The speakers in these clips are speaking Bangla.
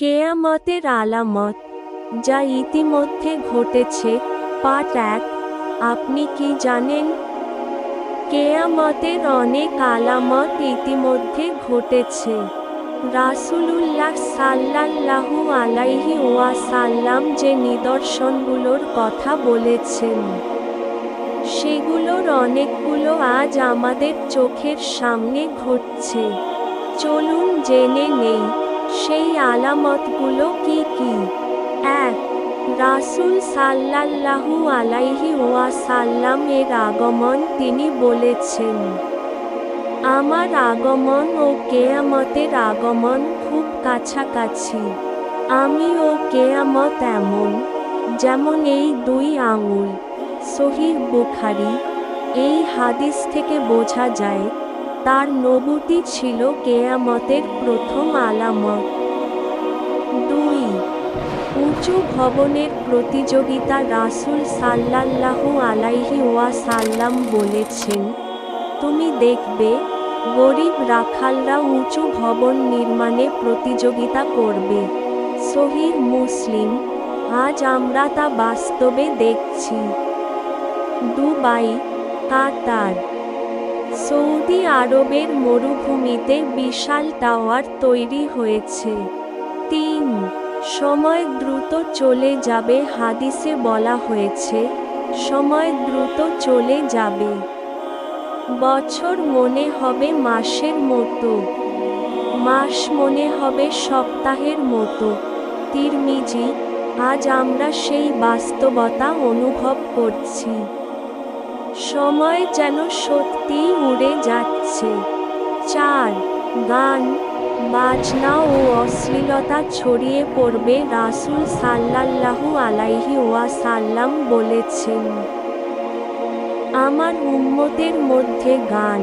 কেয়ামতের আলামত, যা ইতিমধ্যে ঘটেছে পার্ট এক। আপনি কি জানেন? কেয়ামতের অনেক আলামত ইতিমধ্যে ঘটেছে। রাসূলুল্লাহ সাল্লাল্লাহু আলাইহি ওয়াসাল্লাম যে নিদর্শনগুলোর কথা বলেছেন, সেগুলোর অনেকগুলো আজ আমাদের চোখের সামনে ঘটছে। চলুন জেনে নেই। সেই আলামতগুলো কি কি? এক, রাসূল সাল্লাল্লাহু আলাইহি ওয়াসাল্লাম এর আগমন তিনি বলেছেন, আমার আগমন ও কেয়ামতের আগমন খুব কাছাকাছি। আমি ও কেয়ামত এমন, যেমন এই দুই আঙুল, সহিহ বুখারি, এই হাদিস থেকে বোঝা যায় তার নবুতি ছিল কেয়ামতের প্রথম আলামত। দুই, উঁচু ভবনের প্রতিযোগিতা রাসূল সাল্লাল্লাহু আলাইহি ওয়াসাল্লাম বলেছেন, তুমি দেখবে, গরিব রাখালরা উঁচু ভবন নির্মাণে প্রতিযোগিতা করবে। সহিহ মুসলিম, আজ আমরা তা বাস্তবে দেখছি। দুবাই, কাতার। সৌদি আরবের মরুভূমিতে বিশাল টাওয়ার তৈরি হয়েছে। তিন, সময় দ্রুত চলে যাবে হাদিসে বলা হয়েছে, সময় দ্রুত চলে যাবে। বছর মনে হবে মাসের মতো। মাস মনে হবে সপ্তাহের মতো। তিরমিজি, আজ আমরা সেই বাস্তবতা অনুভব করছি। সময় যেন সত্যিই উড়ে যাচ্ছে। চার, গান, বাজনা ও অশ্লীলতা ছড়িয়ে পড়বে রাসূল সাল্লাল্লাহু আলাইহি ওয়াসাল্লাম বলেছেন। আমার উম্মতের মধ্যে গান,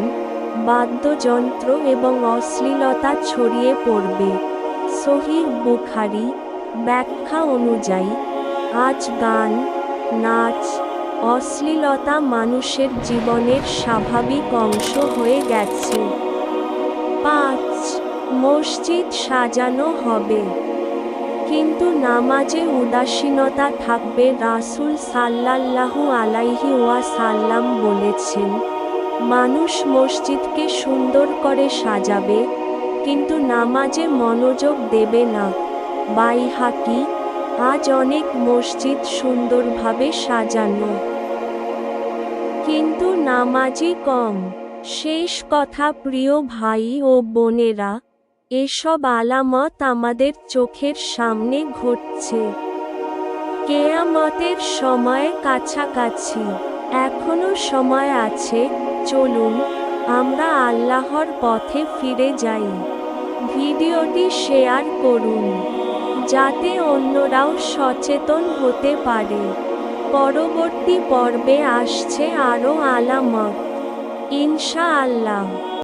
বাদ্যযন্ত্র এবং অশ্লীলতা ছড়িয়ে পড়বে। সহিহ বুখারি ব্যাখ্যা অনুযায়ী আজ গান, নাচ অশ্লীলতা মানুষের জীবনের স্বাভাবিক অংশ হয়ে গেছে। পাঁচ, মসজিদ সাজানো হবে। কিন্তু নামাজে উদাসীনতা থাকবে রাসূল সাল্লাল্লাহু আলাইহি ওয়াসাল্লাম বলেছেন, মানুষ মসজিদকে সুন্দর করে সাজাবে, কিন্তু নামাজে মনোযোগ দেবে না। বাইহাকি আজ অনেক মসজিদ সুন্দরভাবে সাজানো। কিন্তু নামাজি কম। শেষ কথা, প্রিয় ভাই ও বোনেরা, এসব আলামত আমাদের চোখের সামনে ঘটছে। কেয়ামতের সময় কাছাকাছি। এখনও সময় আছে, চলুন আমরা আল্লাহর পথে ফিরে যাই। ভিডিওটি শেয়ার করুন। যাতে অন্যরাও সচেতন হতে পারে। পরবর্তী পর্বে আসছে আরও আলামত। ইনশা আল্লাহ